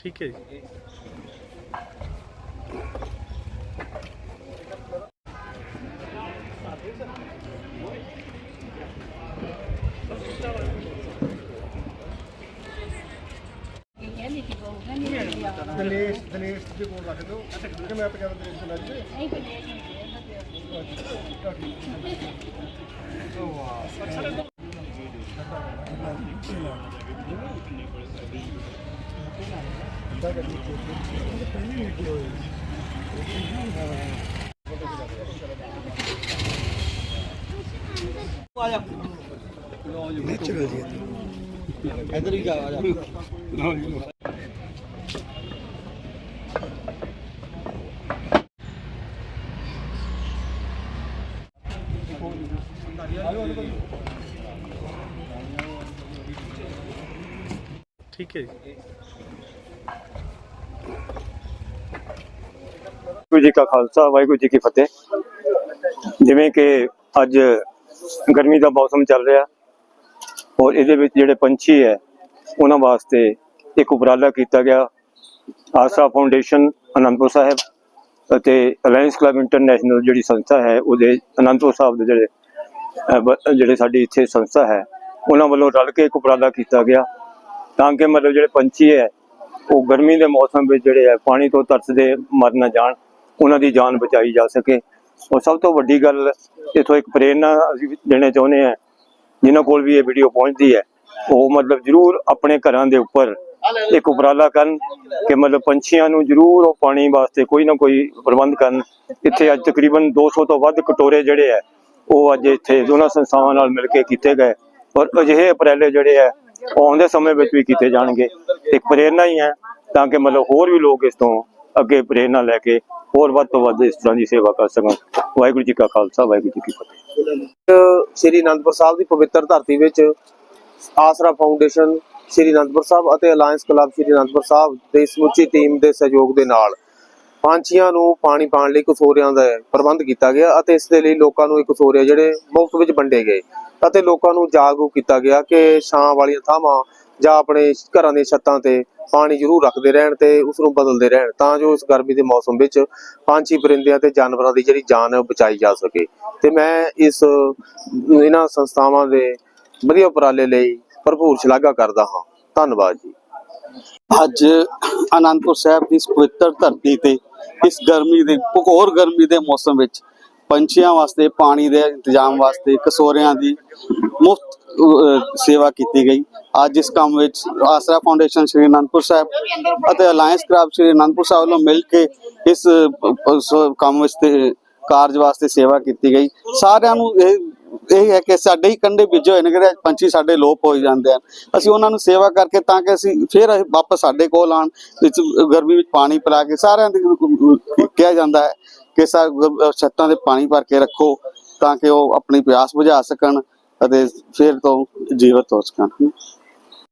ਠੀਕ ਹੈ ਜੀ। ਦਿਨੇਸ਼ ਦਿਨੇਸ਼ ਦੇ ਕੋਲ ਰੱਖ ਦਿਓ। ਕਿ ਮੈਂ ਪਕੜ ਦਿਨੇਸ਼ ਨਾਲ ਜੀ ਠੀਕ ਹੈ। 내추럴 되겠다. 애들이가 와야. 나 이거. 아유, 아유, 아유. ਜੀ। ਵਾਹਿਗੁਰੂ ਜੀ ਕਾ ਖਾਲਸਾ, ਵਾਹਿਗੁਰੂ ਜੀ ਕੀ ਫਤਿਹ। ਜਿਵੇਂ ਕਿ ਅੱਜ ਗਰਮੀ ਦਾ ਮੌਸਮ ਚੱਲ ਰਿਹਾ, ਔਰ ਇਹਦੇ ਵਿੱਚ ਜਿਹੜੇ ਪੰਛੀ ਹੈ, ਉਹਨਾਂ ਵਾਸਤੇ ਇੱਕ ਉਪਰਾਲਾ ਕੀਤਾ ਗਿਆ ਆਸਾ ਫਾਊਂਡੇਸ਼ਨ ਅਨੰਦਪੁਰ ਸਾਹਿਬ ਅਤੇ ਅਲਾਈਅੰਸ ਕਲੱਬ ਇੰਟਰਨੈਸ਼ਨਲ ਜਿਹੜੀ ਸੰਸਥਾ ਹੈ, ਉਹਦੇ ਅਨੰਦਪੁਰ ਸਾਹਿਬ ਦੇ ਜਿਹੜੇ ਜਿਹੜੇ ਸਾਡੀ ਇੱਥੇ ਸੰਸਥਾ ਹੈ ਉਹਨਾਂ ਵੱਲੋਂ ਰਲ ਕੇ ਇੱਕ ਉਪਰਾਲਾ ਕੀਤਾ ਗਿਆ। ਤਾਂ ਕਿ ਮਤਲਬ ਜਿਹੜੇ ਪੰਛੀ ਹੈ, ਉਹ ਗਰਮੀ ਦੇ ਮੌਸਮ ਵਿੱਚ ਜਿਹੜੇ ਹੈ, ਪਾਣੀ ਤੋਂ ਤਰਸਦੇ ਮਰ ਨਾ ਜਾਣ, ਉਹਨਾਂ ਦੀ ਜਾਨ ਬਚਾਈ ਜਾ ਸਕੇ। ਔਰ ਸਭ ਤੋਂ ਵੱਡੀ ਗੱਲ, ਇਥੋਂ ਇੱਕ ਪ੍ਰੇਰਨਾ ਅਸੀਂ ਦੇਣਾ ਚਾਹੁੰਦੇ ਹਾਂ, ਜਿਨ੍ਹਾਂ ਕੋਲ ਵੀ ਇਹ ਵੀਡੀਓ ਪਹੁੰਚਦੀ ਹੈ, ਉਹ ਮਤਲਬ ਜਰੂਰ ਆਪਣੇ ਘਰਾਂ ਦੇ ਉੱਪਰ ਇੱਕ ਉਪਰਾਲਾ ਕਰਨ ਕਿ ਮਤਲਬ ਪੰਛੀਆਂ ਨੂੰ ਜਰੂਰ ਉਹ ਪਾਣੀ ਵਾਸਤੇ ਕੋਈ ਨਾ ਕੋਈ ਪ੍ਰਬੰਧ ਕਰਨ। ਇੱਥੇ ਅੱਜ ਤਕਰੀਬਨ 200 ਤੋਂ ਵੱਧ ਕਟੋਰੇ ਜਿਹੜੇ ਹੈ, ਉਹ ਅੱਜ ਇੱਥੇ ਦੋਨਾਂ ਸੰਸਥਾਵਾਂ ਨਾਲ ਮਿਲ ਕੇ ਕੀਤੇ ਗਏ। ਔਰ ਅਜਿਹੇ ਉਪਰਾਲੇ ਜਿਹੜੇ ਹੈ ਉਹ ਆਉਂਦੇ ਸਮੇਂ ਵਿੱਚ ਵੀ ਕੀਤੇ ਜਾਣਗੇ। ਇੱਕ ਪ੍ਰੇਰਨਾ ਹੀ ਹੈ ਤਾਂ ਕਿ ਮਤਲਬ ਹੋਰ ਵੀ ਲੋਕ ਇਸ ਤੋਂ ਅੱਗੇ ਪ੍ਰੇਰਨਾ ਲੈ ਕੇ ਹੋਰ ਵੱਧ ਤੋਂ ਵੱਧ ਇਸ ਤਰ੍ਹਾਂ ਦੀ ਸੇਵਾ ਕਰ ਸਕਣ। ਵਾਹਿਗੁਰੂ ਜੀ ਕਾ ਖਾਲਸਾ, ਵਾਹਿਗੁਰੂ ਜੀ ਕੀ ਫਤਿਹ। ਸ੍ਰੀ ਅਨੰਦਪੁਰ ਸਾਹਿਬ ਦੀ ਪਵਿੱਤਰ ਧਰਤੀ ਵਿੱਚ ਆਸਰਾ ਫਾਊਂਡੇਸ਼ਨ ਸ੍ਰੀ ਅਨੰਦਪੁਰ ਸਾਹਿਬ ਅਤੇ ਅਲਾਇੰਸ ਕਲੱਬ ਸ੍ਰੀ ਅਨੰਦਪੁਰ ਸਾਹਿਬ ਦੇ ਸਮੁੱਚੀ ਟੀਮ ਦੇ ਸਹਿਯੋਗ ਦੇ ਨਾਲ ਪੰਛੀਆਂ ਨੂੰ ਪਾਣੀ ਪਾਣ ਲਈ ਕਸੋਰਿਆਂ ਦਾ ਪ੍ਰਬੰਧ ਕੀਤਾ ਗਿਆ ਅਤੇ ਇਸ ਦੇ ਲਈ ਲੋਕਾਂ ਨੂੰ ਇਹ ਕਸੋਰੇ ਜਿਹੜੇ ਮੁਫਤ ਵਿੱਚ ਵੰਡੇ ਗਏ। ਅਤੇ ਲੋਕਾਂ ਨੂੰ ਜਾਗਰੂਕ ਕੀਤਾ ਗਿਆ ਕਿ ਛਾਂ ਵਾਲੀਆਂ ਥਾਵਾਂ ਜਾਂ ਆਪਣੇ ਘਰਾਂ ਦੀਆਂ ਛੱਤਾਂ ਤੇ ਪਾਣੀ ਜ਼ਰੂਰ ਰੱਖਦੇ ਰਹਿਣ ਤੇ ਉਸ ਨੂੰ ਬਦਲਦੇ ਰਹਿਣ ਤਾਂ ਜੋ ਇਸ ਗਰਮੀ ਦੇ ਮੌਸਮ ਵਿੱਚ ਪੰਛੀ, ਪਰਿੰਦਿਆਂ ਤੇ ਜਾਨਵਰਾਂ ਦੀ ਜਿਹੜੀ ਜਾਨ ਹੈ ਉਹ ਬਚਾਈ ਜਾ ਸਕੇ। ਤੇ ਮੈਂ ਇਸ, ਇਹਨਾਂ ਸੰਸਥਾਵਾਂ ਦੇ ਵਧੀਆ ਉਪਰਾਲੇ ਲਈ ਭਰਪੂਰ ਸ਼ਲਾਘਾ ਕਰਦਾ ਹਾਂ। ਧੰਨਵਾਦ ਜੀ। ਅੱਜ ਆਨੰਦਪੁਰ ਸਾਹਿਬ ਦੀ ਇਸ ਪਵਿੱਤਰ ਧਰਤੀ ਤੇ ਇਸ ਗਰਮੀ ਦੇ ਭਗੌਰ ਗਰਮੀ ਦੇ ਮੌਸਮ ਵਿੱਚ ਪੰਛੀਆਂ ਵਾਸਤੇ, ਪਾਣੀ ਦੇ ਇੰਤਜ਼ਾਮ ਵਾਸਤੇ, ਕਸੋਰਿਆਂ ਦੀ ਮੁਫਤ ਸੇਵਾ ਕੀਤੀ ਗਈ। ਅੱਜ ਇਸ ਕੰਮ ਵਿੱਚ ਆਸਰਾ ਫਾਊਂਡੇਸ਼ਨ ਸ਼੍ਰੀ ਅਨੰਦਪੁਰ ਸਾਹਿਬ ਅਤੇ ਅਲਾਇੰਸ ਕਲੱਬ ਸ਼੍ਰੀ ਅਨੰਦਪੁਰ ਸਾਹਿਬ ਵੱਲੋਂ ਮਿਲ ਕੇ ਇਸ ਕੰਮ ਵਿੱਚ ਕਾਰਜ ਵਾਸਤੇ ਸੇਵਾ ਕੀਤੀ ਗਈ। ਸਾਰਿਆਂ ਨੂੰ ਇਹ ਇਹ ਹੈ ਕਿ ਸਾਡੇ ਹੀ ਕੰਡੇ ਬੀਜੇ ਹੋਏ ਨੇ ਕਿ ਪੰਛੀ ਸਾਡੇ ਲੋਪ ਹੋ ਜਾਂਦੇ ਹਨ। ਅਸੀਂ ਉਹਨਾਂ ਨੂੰ ਸੇਵਾ ਕਰਕੇ ਤਾਂ ਕਿ ਅਸੀਂ ਫਿਰ ਅਸੀਂ ਵਾਪਸ ਸਾਡੇ ਕੋਲ ਆਣ ਵਿੱਚ ਗਰਮੀ ਵਿੱਚ ਪਾਣੀ ਪਿਲਾ ਕੇ ਸਾਰਿਆਂ ਦੀ ਕਿਹਾ ਜਾਂਦਾ ਹੈ ਕਿ ਸਾ ਛੱਤਾਂ ਦੇ ਪਾਣੀ ਭਰ ਕੇ ਰੱਖੋ ਤਾਂ ਕਿ ਉਹ ਆਪਣੀ ਪਿਆਸ ਬੁਝਾ ਸਕਣ ਅਤੇ ਫਿਰ ਤੋਂ ਜੀਵਤ ਹੋ ਸਕਣ।